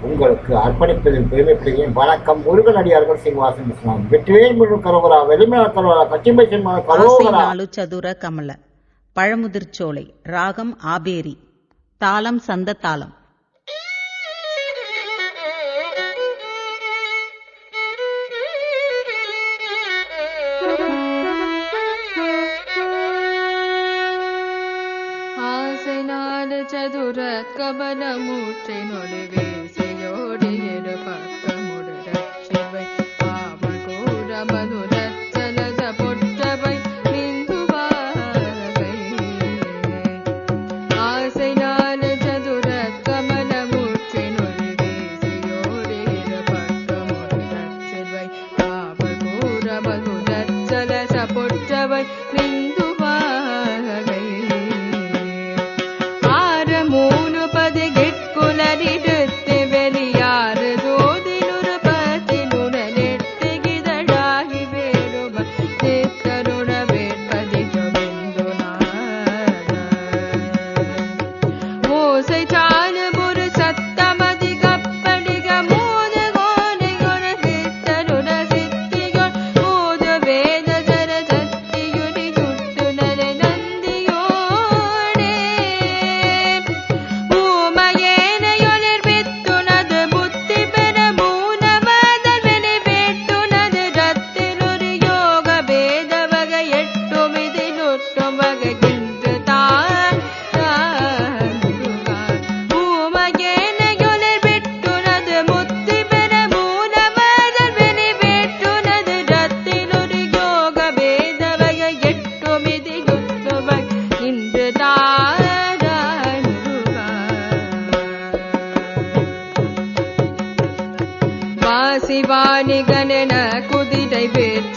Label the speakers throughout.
Speaker 1: உங்களுக்கு அர்ப்பணிப்பதில் பெருமைப்படுகிறேன். வணக்கம் முருகன் அடியார்கள் சீனிவாசன் இஸ்லாம் வெற்றிவேல் முழு கரோகரா வெளிமல கரோகரா கச்சிம்பை சிம்ம
Speaker 2: ஆசை
Speaker 1: கரோகரா.
Speaker 2: சதுர கமல பழமுதிர்ச்சோலை ராகம் ஆபேரி தாளம் சந்த தாளம்.
Speaker 3: ஆசை நாடு சதுர கபல வாசிவாணி கணன குதிரை வேற்று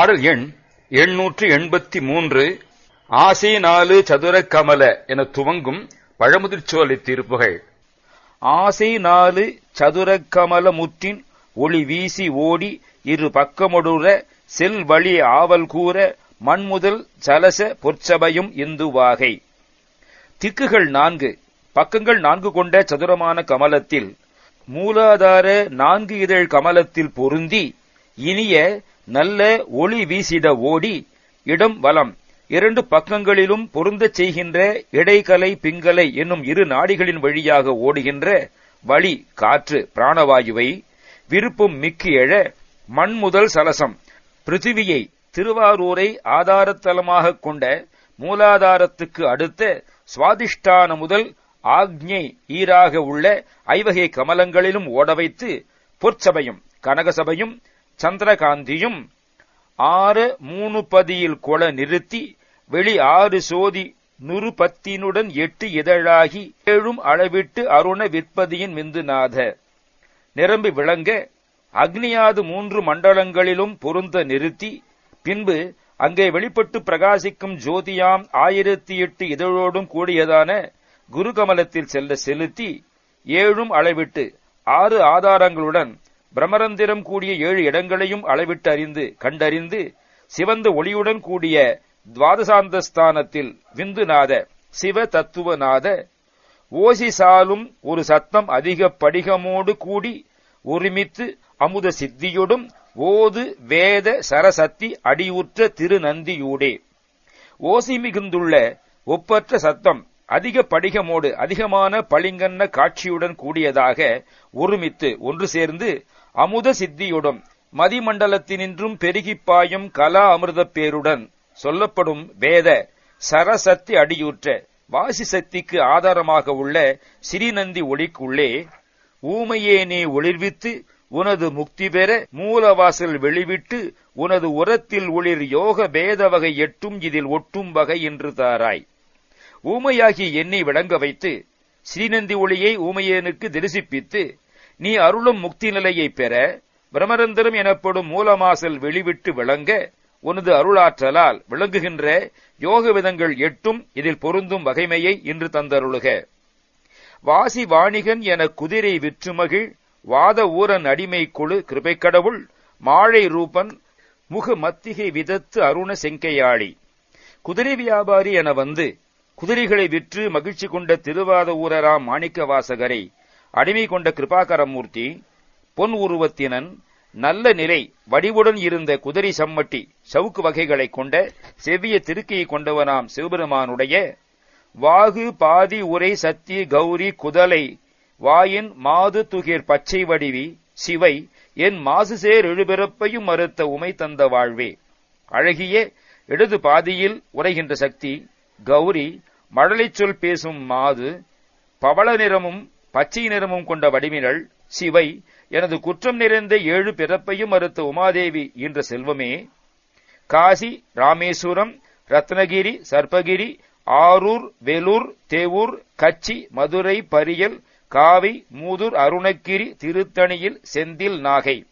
Speaker 4: பாடல் எண் எண்ணூற்று எண்பத்தி மூன்று ஆசை நாலு சதுர கமல என துவங்கும் பழமுதிர்ச்சோலை திருப்புகள். ஆசை நாலு சதுர கமல முற்றின் ஒளி வீசி ஓடி இரு பக்கமொடுற செல் வழி ஆவல் கூற மண்முதல் சலச பொற்சபையும் இந்து வாகை. திக்குகள் நான்கு பக்கங்கள் நான்கு கொண்ட சதுரமான கமலத்தில் மூலாதார நான்கு இதழ் கமலத்தில் பொருந்தி இனிய நல்ல ஒளி வீசிட ஓடி இடம் வலம் இரண்டு பக்கங்களிலும் பொருந்தச் செய்கின்ற இடைக்கலை பிங்கலை என்னும் இரு நாடிகளின் வழியாக ஓடுகின்ற வழி காற்று பிராணவாயுவை விருப்பம் மிக்கு எழ மண் முதல் சலசம். பிருத்திவியை திருவாரூரை ஆதாரத்தலமாகக் கொண்ட மூலாதாரத்துக்கு அடுத்த சுவாதிஷ்டான முதல் ஆக்ஞை ஈராக உள்ள ஐவகை கமலங்களிலும் ஓட வைத்து பொற்சபையும் கனகசபையும் சந்திரகாந்தியும் ஆறு மூணு பதியில் கொல நிறுத்தி வெளி ஆறு சோதி நுறுபத்தினுடன் எட்டு இதழாகி ஏழும் அளவிட்டு அருண விற்பதியின் விந்துநாத. நிரம்பி விளங்க அக்னியாது மூன்று மண்டலங்களிலும் பொருந்த நிறுத்தி பின்பு அங்கே வெளிப்பட்டு பிரகாசிக்கும் ஜோதியாம் ஆயிரத்தி எட்டு இதழோடும் கூடியதான குருகமலத்தில் செல்ல செலுத்தி ஏழும் அளவிட்டு ஆறு ஆதாரங்களுடன் பிரமரந்திரம் கூடிய ஏழு இடங்களையும் அளவிட்டு அறிந்து கண்டறிந்து சிவந்த ஒளியுடன் கூடிய துவாதசாந்தஸ்தானத்தில் விந்துநாத சிவ தத்துவநாத ஓசிசாலும் ஒரு சத்தம் அதிக படிகமோடு கூடி ஒருமித்து அமுத சித்தியுடும் ஓது வேத சரசத்தி அடியுற்ற திருநந்தியூடே. ஓசி மிகுந்துள்ள ஒப்பற்ற சத்தம் அதிக படிகமோடு அதிகமான பளிங்கன்ன காட்சியுடன் கூடியதாக ஒருமித்து ஒன்று சேர்ந்து அமுத சித்தியுடன் மதிமண்டலத்தினின்றும் பெருகிப்பாயும் கலா அமிர்தப் பேருடன் சொல்லப்படும் வேத சரசக்தி அடியுற்ற வாசி சக்திக்கு ஆதாரமாக உள்ள ஸ்ரீநந்தி ஒளிக்குள்ளே ஊமையே நீ ஒளிர்வித்து உனது முக்தி பெற மூலவாசல் வெளிவிட்டு உனது உரத்தில் ஒளிர் யோக பேத வகை எட்டும் இதில் ஒட்டும் வகை என்று தாராய். ஊமையாகி எண்ணி விளங்க வைத்து ஸ்ரீநந்தி ஒளியை ஊமையேனுக்கு தரிசிப்பித்து நீ அருளும் முக்தி நிலையை பெற பிரமரந்திரம் எனப்படும் மூலமாசல் வெளிவிட்டு விளங்க உனது அருளாற்றலால் விளங்குகின்ற யோக விதங்கள் எட்டும் இதில் பொருந்தும் வகைமையை இன்று தந்தருளுக. வாசி வாணிகன் என குதிரை விற்றுமகிழ் வாத ஊரன் அடிமை குழு கிருபைக்கடவுள் மாழை ரூபன் முக மத்திகை விதத்து அருண செங்கையாளி குதிரை வியாபாரி என வந்து குதிரைகளை விற்று மகிழ்ச்சி கொண்ட திருவாத ஊரராம் மாணிக்க வாசகரை அடிமை கொண்ட கிருபாகரமூர்த்தி பொன் உருவத்தினன் நல்ல நிலை வடிவுடன் இருந்த குதிரை சம்மட்டி சவுக்கு வகைகளைக் கொண்ட செவ்விய திருக்கையை கொண்டவனாம் சிவபெருமானுடைய வாகு பாதி உரை சத்தி கௌரி குதலை வாயின் மாது துகிர் பச்சை வடிவி சிவை என் மாசுசேர் எழுபிறப்பையும் மறுத்த உமை தந்த வாழ்வே. அழகிய இடது பாதியில் உரைகின்ற சக்தி கௌரி மழலைச் சொல் பேசும் மாது பவள நிறமும் பச்சை நிறமும் கொண்ட வடிவினள் சிவை எனது குற்றம் நிறைந்த ஏழு பிறப்பையும் மறுத்த உமாதேவி என்ற செல்வமே. காசி ராமேஸ்வரம் ரத்னகிரி சர்ப்பகிரி ஆரூர் வேலூர் தேவூர் கச்சி மதுரை பரியல் காவி மூதூர் அருணகிரி திருத்தணியில் செந்தில் நாகை.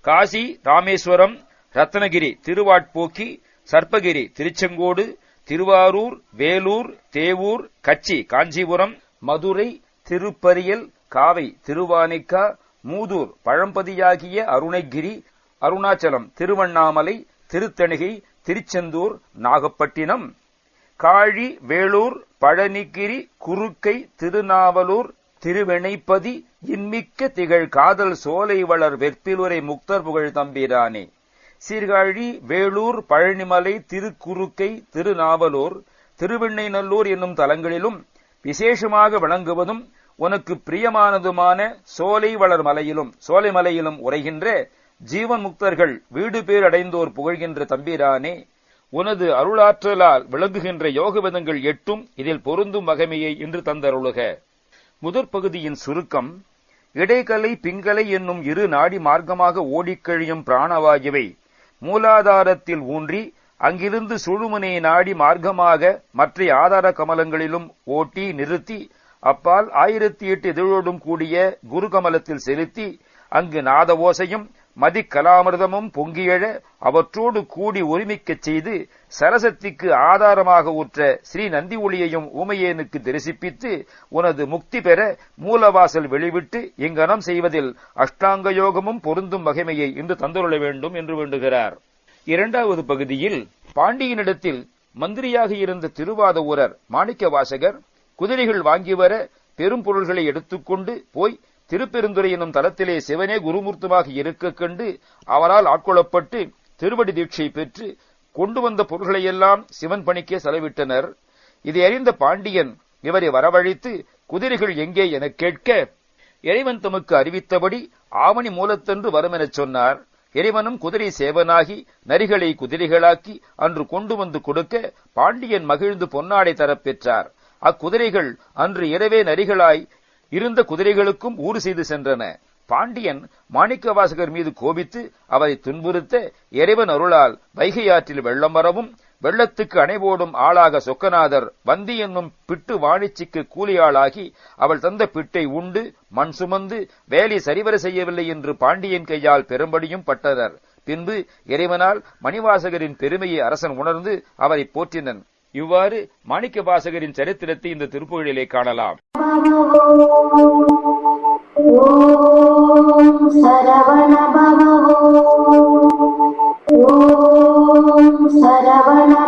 Speaker 4: காசி ராமேஸ்வரம் ரத்னகிரி திருவாட்போக்கி சர்ப்பகிரி திருச்செங்கோடு திருவாரூர் வேலூர் தேவூர் கச்சி காஞ்சிபுரம் மதுரை திருப்பரியல் காவை திருவானிக்கா மூதூர் பழம்பதியாகிய அருணகிரி அருணாச்சலம் திருவண்ணாமலை திருத்தணிகை திருச்செந்தூர் நாகப்பட்டினம். காழி வேலூர் பழனிகிரி குறுக்கை திருநாவலூர் திருவெணைப்பதி இன்மிக்க திகழ் காதல் சோலை வளர் வெற்பிலுரை முக்தர் புகழ் தம்பிரானே. சீர்காழி வேலூர் பழனிமலை திருக்குறுக்கை திருநாவலூர் திருவிண்ணைநல்லூர் என்னும் தலங்களிலும் விசேஷமாக விளங்குவதும் உனக்கு பிரியமானதுமான சோலை வளர் மலையிலும் சோலை மலையிலும் உரைகின்ற ஜீவன் முக்தர்கள் வீடு பேர் அடைந்தோர் புகழ்கின்ற தம்பிரானே உனது அருளாற்றலால் விளங்குகின்ற யோகவிதங்கள் எட்டும் இதில் பொருந்தும் வகைமையை இன்று தந்தருளுக. முதற் பகுதியின் சுருக்கம் இடைக்கலை பிங்கலை என்னும் இரு நாடி மார்க்கமாக ஓடிக்கழியும் பிராணவாயுவை மூலாதாரத்தில் ஊன்றி அங்கிருந்து சுழுமனையை நாடி மார்க்கமாக மற்ற ஆதார கமலங்களிலும் ஓட்டி நிறுத்தி அப்பால் ஆயிரத்தி எட்டு இதழோடும் கூடிய குரு கமலத்தில் செலுத்தி அங்கு நாத ஓசையும் மதிக்கலாமிர்தமும் பொங்கியழ அவற்றோடு கூடி ஒருமிக்கச் செய்து சரசக்திக்கு ஆதாரமாக உற்ற ஸ்ரீ நந்தி ஒளியையும் ஊமையேனுக்கு தரிசிப்பித்து உனது முக்தி பெற மூலவாசல் வெளிவிட்டு இங்கனம் செய்வதில் அஷ்டாங்க யோகமும் பொருந்தும் வகைமையை இன்று தந்துள்ள வேண்டும் என்று வேண்டுகிறார். இரண்டாவது பகுதியில் பாண்டியனிடத்தில் மந்திரியாக இருந்த திருவாத ஊரர் மாணிக்க வாசகர் குதிரைகள் வாங்கி வர பெரும் பொருள்களை எடுத்துக்கொண்டு போய் திருப்பெருந்துறை எனும் தலத்திலே சிவனே குருமூர்த்தமாக இருக்க கண்டு அவரால் ஆட்கொள்ளப்பட்டு திருவடி தீட்சை பெற்று கொண்டு வந்த பொருள்களையெல்லாம் சிவன் பணிக்கே செலவிட்டனர். இதை அறிந்த பாண்டியன் இவரை வரவழைத்து குதிரைகள் எங்கே? எனக் கேட்க இறைவன் தமக்கு அறிவித்தபடி ஆவணி மூலத்தன்று வரும் எனச் சொன்னார். இறைவனும் குதிரை சேவனாகி நரிகளை குதிரைகளாக்கி அன்று கொண்டு வந்து கொடுக்க பாண்டியன் மகிழ்ந்து பொன்னாடை தரப் பெற்றார். அக்குதிரைகள் அன்று இரவே நரிகளாய் இருந்த குதிரைகளுக்கும் ஊறு செய்து சென்றன. பாண்டியன் மாணிக்கவாசகர் மீது கோபித்து அவரை துன்புறுத்த இறைவன் அருளால் வைகை ஆற்றில் வெள்ளம் வரவும் வெள்ளத்துக்கு அணைவோடும் ஆளாக சொக்கநாதர் வந்தி என்னும் பிட்டு வாணிச்சிக்கு கூலியாளாகி அவள் தந்த பிட்டை உண்டு மண் சுமந்து வேலை சரிவர செய்யவில்லை என்று பாண்டியன் கையால் பெரும்படியும் பட்டனர். பின்பு இறைவனால் மணிவாசகரின் பெருமையை அரசன் உணர்ந்து அவரை போற்றினன். இவ்வாறு மாணிக்க வாசகரின் சரித்திரத்தை இந்த திருப்புகழிலே காணலாம்.
Speaker 5: சரவண Sarabana